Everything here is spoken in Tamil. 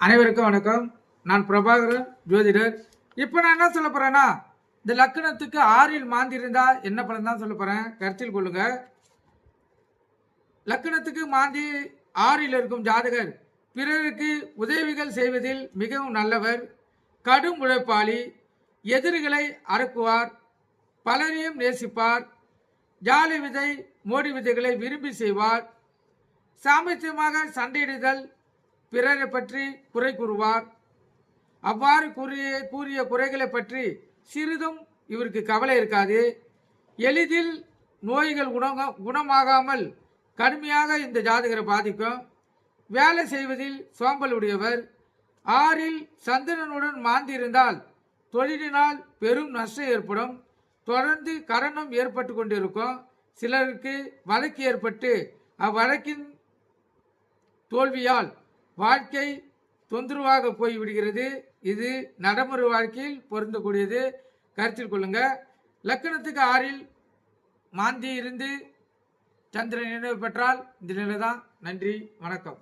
அனைவருக்கும் வணக்கம். நான் பிரபாகரன் ஜோதிடர். இப்போ நான் என்ன சொல்ல போகிறேன்னா இந்த லக்கணத்துக்கு ஆறில் மாந்திருந்தா என்ன பலன் தான் சொல்ல போகிறேன் கருத்தில் கொள்ளுங்க. லக்கணத்துக்கு மாந்தி ஆறில் இருக்கும் ஜாதகர் பிறருக்கு உதவிகள் செய்வதில் மிகவும் நல்லவர் கடும் உழைப்பாளி எதிரிகளை அறக்குவார் பலரையும் நேசிப்பார் ஜாலி விதை மோடி விதைகளை விரும்பி செய்வார் சாமர்த்தியமாக சண்டையிடுதல் பிறரை பற்றி குறை கூறுவார். அவ்வாறு கூறிய கூறிய குறைகளை பற்றி சிறிதும் இவருக்கு கவலை இருக்காது. எளிதில் நோய்கள் குணங்க குணமாகாமல் கடுமையாக இந்த ஜாதகரை பாதிக்கும். வேலை செய்வதில் சோம்பல் உடையவர். ஆறில் சந்திரனுடன் மாந்திருந்தால் தொழிலினால் பெரும் நஷ்டம் ஏற்படும். தொடர்ந்து கரணம் ஏற்பட்டு கொண்டிருக்கும். சிலருக்கு வழக்கு ஏற்பட்டு அவ்வழக்கின் தோல்வியால் வாழ்க்கை தொந்தரவாக போய்விடுகிறது. இது நடைமுறை வாழ்க்கையில் பொருந்தக்கூடியது. கருத்தில் கொள்ளுங்க. லக்கணத்துக்கு ஆறில் மாந்தி இருந்து சந்திரன் நினைவு பெற்றால் இந்த நிலை தான் நன்றி. வணக்கம்.